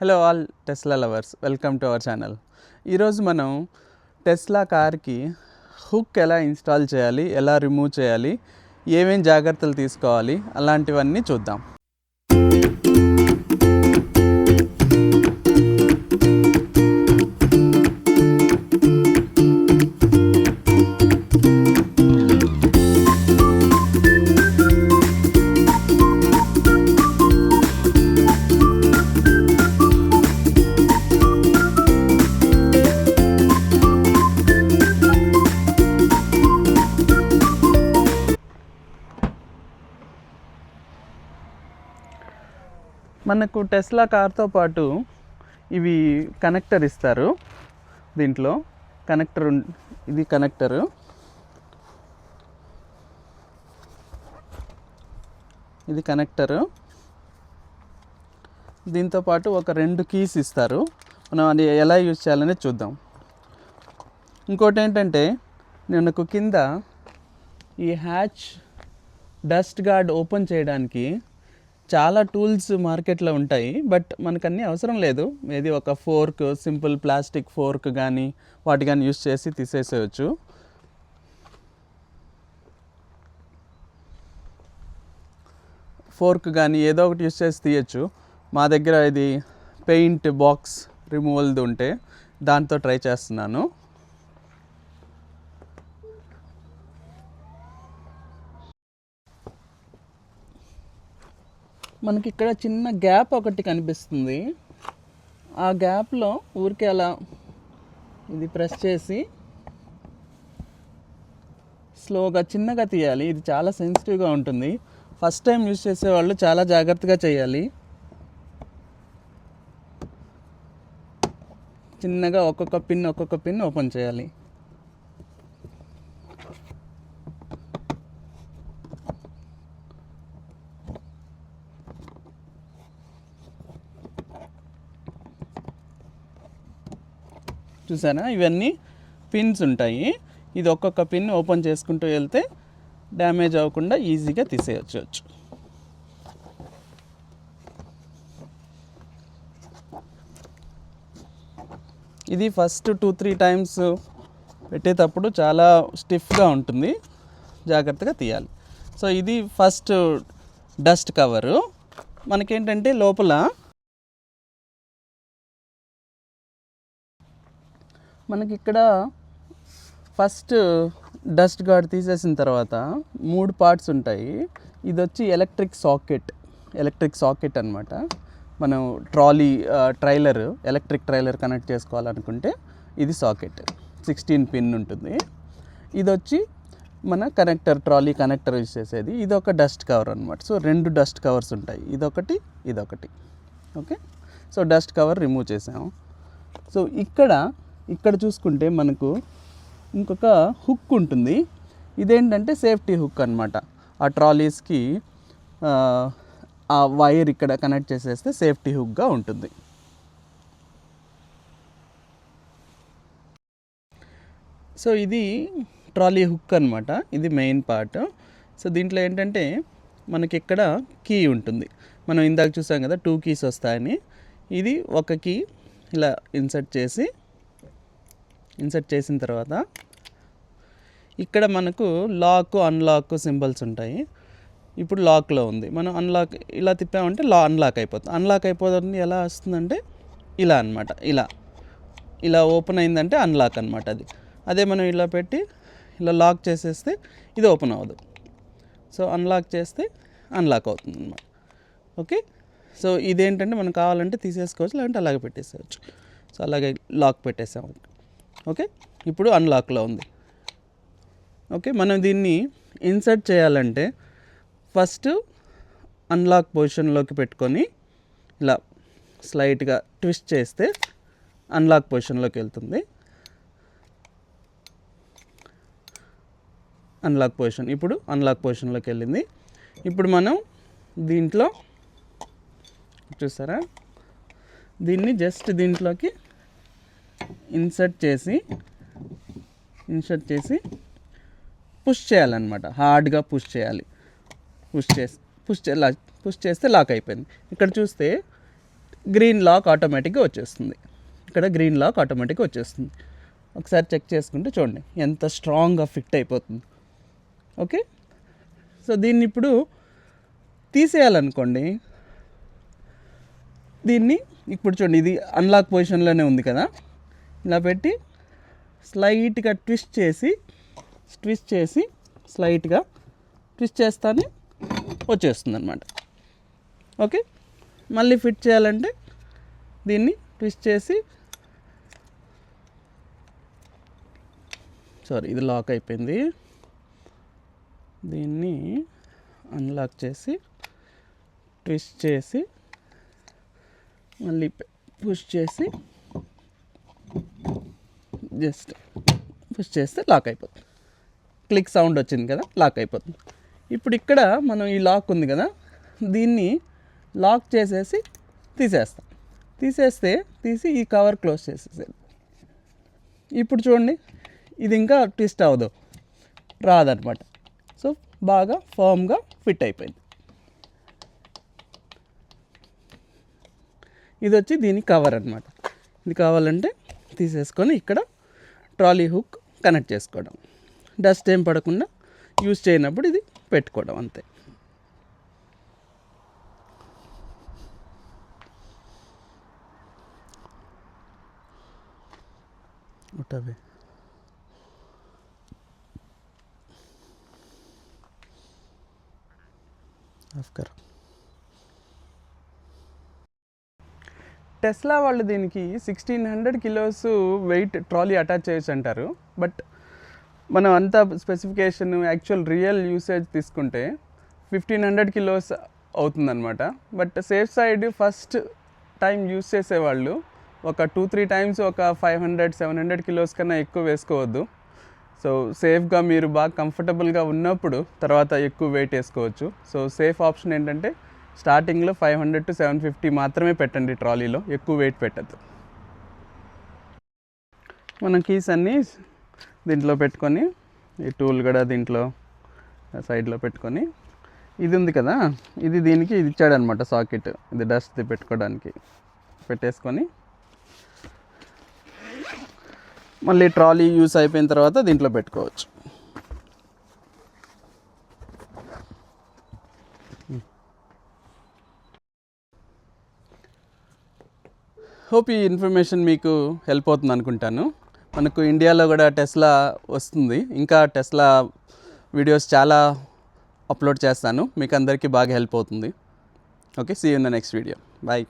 Hello all Tesla lovers welcome to our channel ఈరోజు మనం Tesla కార్కి హుక్ ఎలా ఇన్స్టాల్ చేయాలి ఎలా రిమూవ్ చేయాలి ఏమేం జాగ్రత్తలు తీసుకోవాలి అలాంటివన్నీ చూద్దాం. మనకు టెస్లా కార్తో పాటు ఇవి కనెక్టర్ ఇస్తారు. దీంట్లో కనెక్టర్ ఇది కనెక్టరు. ఇది కనెక్టరు. దీంతో పాటు ఒక రెండు కీస్ ఇస్తారు. మనం అది ఎలా యూజ్ చేయాలనేది చూద్దాం. ఇంకోటి ఏంటంటే మనకు కింద ఈ హ్యాచ్ డస్ట్ గార్డ్ ఓపెన్ చేయడానికి చాలా టూల్స్ మార్కెట్లో ఉంటాయి బట్ మనకు అన్నీ అవసరం లేదు. ఏది ఒక ఫోర్క్ సింపుల్ ప్లాస్టిక్ ఫోర్క్ కానీ వాటి కానీ యూస్ చేసి తీసేసేయచ్చు. ఫోర్క్ కానీ ఏదో ఒకటి యూస్ చేసి తీయచ్చు. మా దగ్గర ఇది పెయింట్ బాక్స్ రిమూవల్ది ఉంటే దాంతో ట్రై చేస్తున్నాను. మనకి ఇక్కడ చిన్న గ్యాప్ ఒకటి కనిపిస్తుంది. ఆ గ్యాప్లో ఊరికే అలా ఇది ప్రెస్ చేసి స్లోగా చిన్నగా తీయాలి. ఇది చాలా సెన్సిటివ్గా ఉంటుంది. ఫస్ట్ టైం యూజ్ చేసేవాళ్ళు చాలా జాగ్రత్తగా చేయాలి. చిన్నగా ఒక్కొక్క పిన్ ఒక్కొక్క పిన్ ఓపెన్ చేయాలి. చూసారా? ఇవన్నీ పిన్స్ ఉంటాయి. ఇది ఒక్కొక్క పిన్ ఓపెన్ చేసుకుంటూ వెళ్తే డ్యామేజ్ అవ్వకుండా ఈజీగా తీసేయచ్చు. ఇది ఫస్ట్ టూ త్రీ టైమ్స్ పెట్టేటప్పుడు చాలా స్టిఫ్గా ఉంటుంది. జాగ్రత్తగా తీయాలి. సో ఇది ఫస్ట్ డస్ట్ కవరు మనకేంటంటే లోపల మనకి ఇక్కడ ఫస్ట్ డస్ట్ గార్డ్ తీసేసిన తర్వాత మూడు పార్ట్స్ ఉంటాయి. ఇది వచ్చి ఎలక్ట్రిక్ సాకెట్ ఎలక్ట్రిక్ సాకెట్ అనమాట మనం trolley trailer electric trailer connect చేసుకోవాలనుకుంటే ఇది సాకెట్ సిక్స్టీన్ పిన్ ఉంటుంది. ఇది వచ్చి మన కనెక్టర్ ట్రాలీ కనెక్టర్ యూజ్ చేసేది. ఇది ఒక డస్ట్ కవర్ అనమాట సో రెండు డస్ట్ కవర్స్ ఉంటాయి. ఇదొకటి ఇదొకటి. Okay? So dust cover remove చేసాము. సో ఇక్కడ ఇక్కడ చూసుకుంటే మనకు ఇంకొక హుక్ ఉంటుంది. ఇదేంటంటే సేఫ్టీ హుక్ అనమాట ఆ ట్రాలీస్కి ఆ, వైర్ ఇక్కడ కనెక్ట్ చేసేస్తే సేఫ్టీ హుక్గా ఉంటుంది. సో ఇది ట్రాలీ హుక్ అనమాట ఇది మెయిన్ పార్ట్ సో దీంట్లో ఏంటంటే మనకి ఇక్కడ కీ ఉంటుంది. మనం ఇందాక చూసాం కదా టూ కీస్ వస్తాయని. ఇది ఒక కీ ఇలా ఇన్సర్ట్ చేసి ఇన్సర్ట్ చేసిన తర్వాత ఇక్కడ మనకు లాక్ అన్లాక్ సింబల్స్ ఉంటాయి. ఇప్పుడు లాక్లో ఉంది. మనం అన్లాక్ ఇలా తిప్పామంటే లా అన్లాక్ అయిపోతుంది. అన్లాక్ అయిపోతుంది ఎలా వస్తుందంటే ఇలా అన్నమాట. ఇలా. ఇలా ఓపెన్ అయిందంటే అన్లాక్ అనమాట అది. అదే మనం ఇలా పెట్టి ఇలా లాక్ చేసేస్తే ఇది ఓపెన్ అవ్వదు. సో అన్లాక్ చేస్తే అన్లాక్ అవుతుంది అనమాట ఓకే? సో ఇదేంటంటే మనం కావాలంటే తీసేసుకోవచ్చు లేదంటే అలాగే పెట్టేసేయచ్చు. సో అలాగే లాక్ పెట్టేసాము ఓకే? ఇప్పుడు అన్లాక్లో ఉంది. ఓకే మనం దీన్ని ఇన్సర్ట్ చేయాలంటే ఫస్ట్ అన్లాక్ పొజిషన్లోకి పెట్టుకొని ఇలా స్లైట్గా ట్విస్ట్ చేస్తే అన్లాక్ పొజిషన్లోకి వెళ్తుంది. అన్లాక్ పొజిషన్ ఇప్పుడు అన్లాక్ పొజిషన్లోకి వెళ్ళింది. ఇప్పుడు మనం దీంట్లో చూసారా? దీన్ని జస్ట్ దీంట్లోకి ఇన్సర్ట్ చేసి ఇన్సర్ట్ చేసి పుష్ చేయాలన్నమాట. హార్డ్గా పుష్ చేయాలి. పుష్ చేసి పుష్ చే పుష్ చేస్తే లాక్ అయిపోయింది. ఇక్కడ చూస్తే గ్రీన్ లాక్ ఆటోమేటిక్గా వచ్చేస్తుంది. ఇక్కడ గ్రీన్ లాక్ ఆటోమేటిక్గా వచ్చేస్తుంది. ఒకసారి చెక్ చేసుకుంటే చూడండి ఎంత స్ట్రాంగ్గా ఫిట్ అయిపోతుంది. ఓకే? సో దీన్ని ఇప్పుడు తీసేయాలనుకోండి దీన్ని ఇప్పుడు చూడండి ఇది అన్లాక్ పొజిషన్లోనే ఉంది కదా? ఇలా పెట్టి స్లైట్గా ట్విస్ట్ చేసి ట్విస్ట్ చేసి స్లైట్గా ట్విస్ట్ చేస్తానే వచ్చేస్తుంది అనమాట ఓకే? మళ్ళీ ఫిట్ చేయాలంటే దీన్ని ట్విస్ట్ చేసి సారీ ఇది లాక్ అయిపోయింది. దీన్ని అన్లాక్ చేసి ట్విస్ట్ చేసి మళ్ళీ పుష్ చేసి జస్ట్ పుష్ చేస్తే లాక్ అయిపోతుంది. క్లిక్ సౌండ్ వచ్చింది కదా లాక్ అయిపోతుంది. ఇప్పుడు ఇక్కడ మనం ఈ లాక్ ఉంది కదా దీన్ని లాక్ చేసేసి తీసేస్తాం. తీసేస్తే తీసి ఈ కవర్ క్లోజ్ చేసేసారు ఇప్పుడు చూడండి ఇది ఇంకా ట్విస్ట్ అవ్వదు రాదనమాట. సో బాగా ఫామ్గా ఫిట్ అయిపోయింది. ఇది వచ్చి దీని కవర్ అనమాట ఇది కావాలంటే తీసేసుకొని ఇక్కడ ట్రాలీ హుక్ కనెక్ట్ చేసుకోవడం. డస్ట్ ఏం పడకుండా యూజ్ చేయనప్పుడు ఇది పెట్టుకోవడం అంతే. ఉటవే ఆఫ్ టెస్లా వాళ్ళు దీనికి sixteen hundred kilos weight trolley attach చేయొచ్చు అంటారు. బట్ మనం అంతా స్పెసిఫికేషన్ యాక్చువల్ రియల్ యూసేజ్ తీసుకుంటే ఫిఫ్టీన్ హండ్రెడ్ కిలోస్ అవుతుందన్నమాట. But safe side first time use చేసేవాళ్ళు ఒక టూ త్రీ టైమ్స్ ఒక five hundred seven hundred kilos కన్నా ఎక్కువ వేసుకోవద్దు. సో సేఫ్గా మీరు బాగా కంఫర్టబుల్గా ఉన్నప్పుడు తర్వాత ఎక్కువ వెయిట్ వేసుకోవచ్చు. సో సేఫ్ ఆప్షన్ ఏంటంటే స్టార్టింగ్లో five hundred to seven fifty మాత్రమే పెట్టండి ట్రాలీలో ఎక్కువ వెయిట్ పెట్టద్దు. మనం కీస్ అన్నీ దీంట్లో పెట్టుకొని ఈ టూల్ కూడా దీంట్లో సైడ్లో పెట్టుకొని ఇది ఉంది కదా ఇది దీనికి ఇది ఇచ్చాడనమాట సాకెట్ ఇది డస్ట్ది పెట్టుకోవడానికి. పెట్టేసుకొని మళ్ళీ ట్రాలీ యూస్ అయిపోయిన తర్వాత దీంట్లో పెట్టుకోవచ్చు. హోప్ ఈ ఇన్ఫర్మేషన్ మీకు హెల్ప్ అవుతుంది అనుకుంటాను. మనకు ఇండియాలో కూడా టెస్లా వస్తుంది. ఇంకా టెస్లా వీడియోస్ చాలా అప్లోడ్ చేస్తాను. మీకు అందరికీ బాగా హెల్ప్ అవుతుంది. Okay see in the next video bye